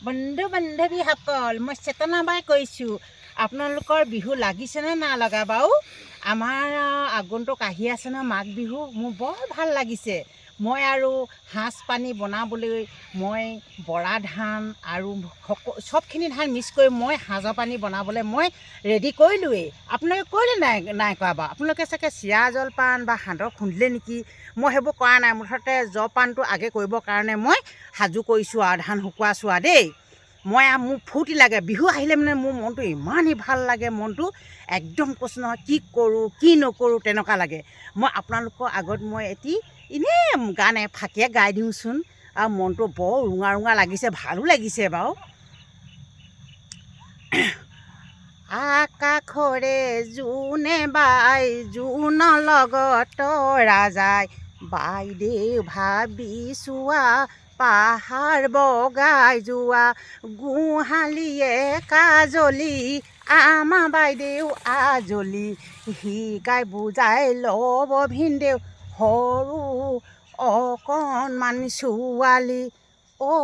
বন্ধু বান্ধৱীসকল মই চেতনা বাই কৈছোঁ আপোনালোকৰ বিহু লাগিছেনে না লগা বাৰু আমাৰ আগন্তুক আহি আছে নহয় মাঘ বিহু মোৰ বৰ ভাল লাগিছে। মই আৰু সাঁজ পানী বনাবলৈ মই বৰা ধান আৰু সক চবখিনি ধান মিক্স কৰি মই সাঁজৰ পানী বনাবলৈ মই ৰেডি কৰিলোৱেই। আপোনালোকে কৰিলে নাই নাই কৰা বাৰু? আপোনালোকে চাগে চিৰা জলপান বা সান্দহ খুন্দিলে নেকি? মই সেইবোৰ কৰা নাই। মুঠতে জলপানটো আগে কৰিবৰ কাৰণে মই সাজু কৰিছোঁ আৰু ধান শুকুৱাইছোঁ আৰু দেই। মই মোৰ ফূৰ্তি লাগে। বিহু আহিলে মানে মোৰ মনটো ইমানেই ভালো লাগে, মনটো একদম কৈছোঁ নহয়, কি কৰোঁ, কি নকৰোঁ তেনেকুৱা লাগে। মই আপোনালোকৰ আগত মই এটি এনেই গান ফাঁকিয়ে গাই দিওঁচোন। আৰু মনটো বৰ ৰুঙা ৰুঙা লাগিছে ভালো লাগিছে বাৰু। আকাশৰে জোনে বাই জোনৰ লগত যায় বাইদেউ ভাবি চোৱা পাহাৰ বগাই যোৱা গোহালিয়ে কাজলি আমা বাইদেউ আজলি। শিকাই বুজাই ল'ব ভিনদেউ সৰু অকণমান ছোৱালী ঐ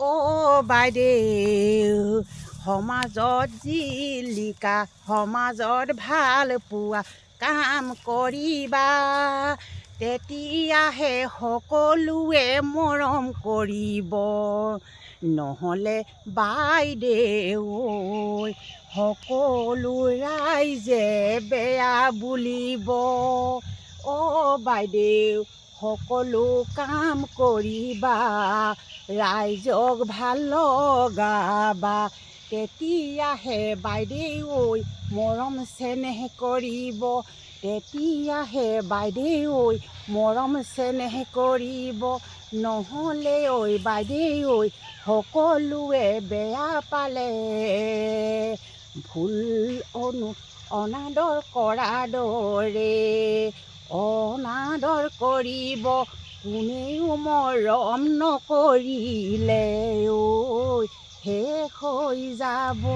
অ' বাইদেউ সমাজত জিলিকা, সমাজত ভালো পোৱা কাম কৰিবা। তেতিয়াহে সকলোৱে মৰম কৰিব। নহ'লে বাইদেউ সকলো ৰাইজে বেয়া বুলিব। অ' বাইদেউ সকলো কাম কৰিবা ৰাইজক ভালো লগাবা। তেতিয়াহে বাইদেউ ঐ মৰম চেনেহ কৰিব। তেতিয়াহে বাইদেউ ঐ মৰম চেনেহ কৰিব। নহ'লে ঐ বাইদেউ ঐ সকলোৱে বেয়া পালে। ভুল অনু, অনাদৰ কৰা দৰে অনাদৰ কৰিব কোনেও মৰম নকৰিলে ঐ শেষ হৈ যাব।